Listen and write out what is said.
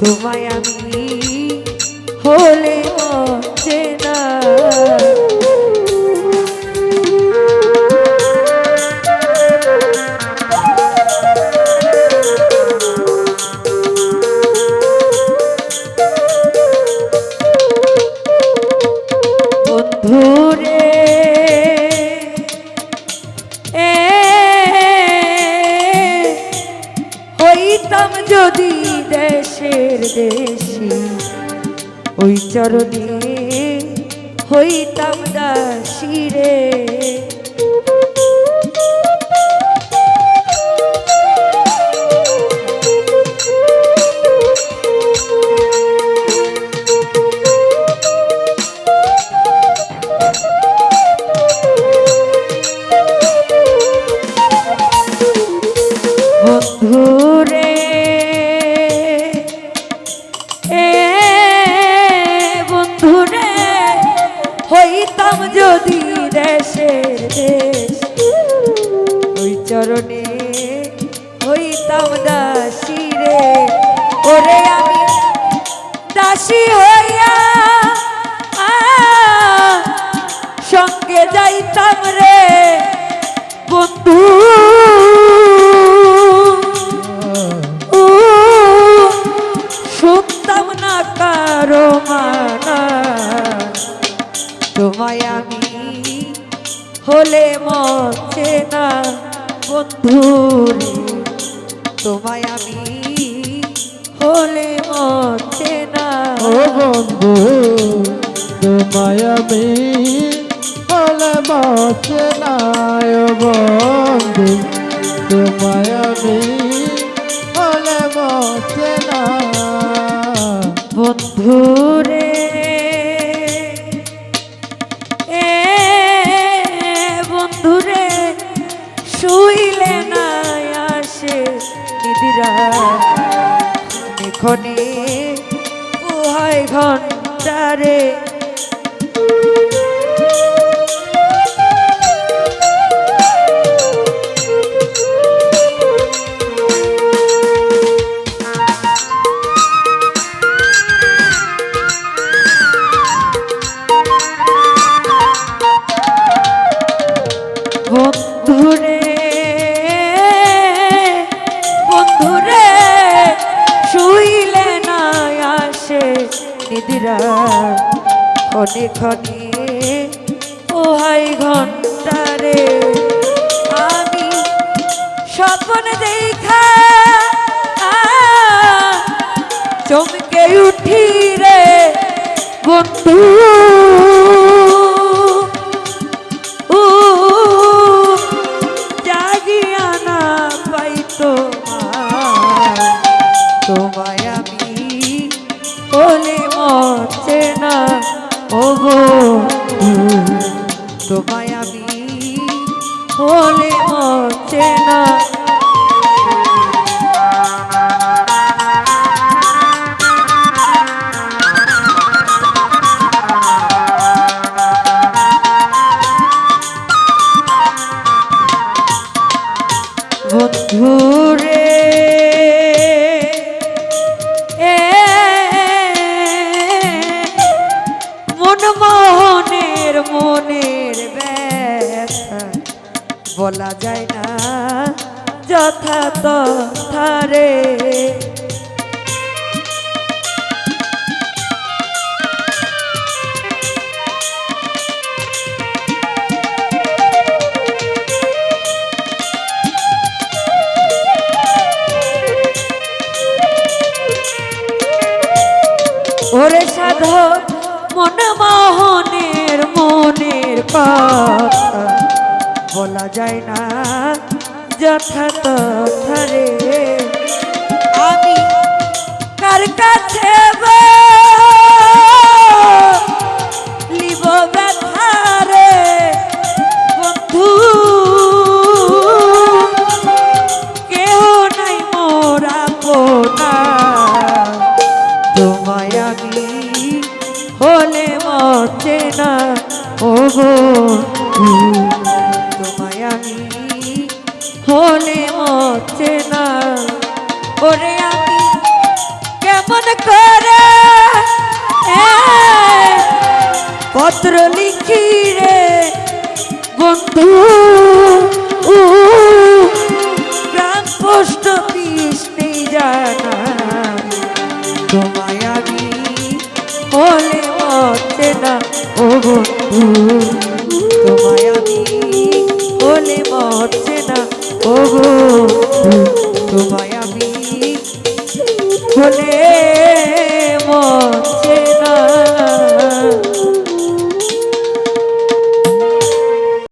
তোমায় আমি হলে মচে না। যদি দেশের দেশি ওই চরণে হইতাম দাসী হইতাম যদি দেশের দেশ ওই চরণে হইতাম দাসী বন্ধুরে তোমায় আমি হলে মচে না। ও বন্ধু তোমায় আমি বলে মছে না। ও বন্ধু তোমায় আমি বলে মছে না। বন্ধুরে এখনে উহায় ঘন্টারে নিদিরা ক্ষণে ক্ষণে ওহাই ঘন্টারে আমি স্বপ্ন দেখা, চমকে উঠি রে বন্ধু। জাগিয়া না পাই তোমার তোমায় তোমায় আমি বলে মরছে বলা যায় না। যথা তথারে ওরে সাধক মনমোহনের মনের কথা। বলা যায় না, যথা তথারে আমি কার কাছে লিব ব্যথারে বন্ধু? কেউ নাই মোরা পোনা তোমায় আমি হলে মরছে না, ও তোমায় আমি না। ওরে আমি কেমন করে পত্র লিখি রে বন্ধু? গ্রাম পোস্ট অফিস জানা। তোমায়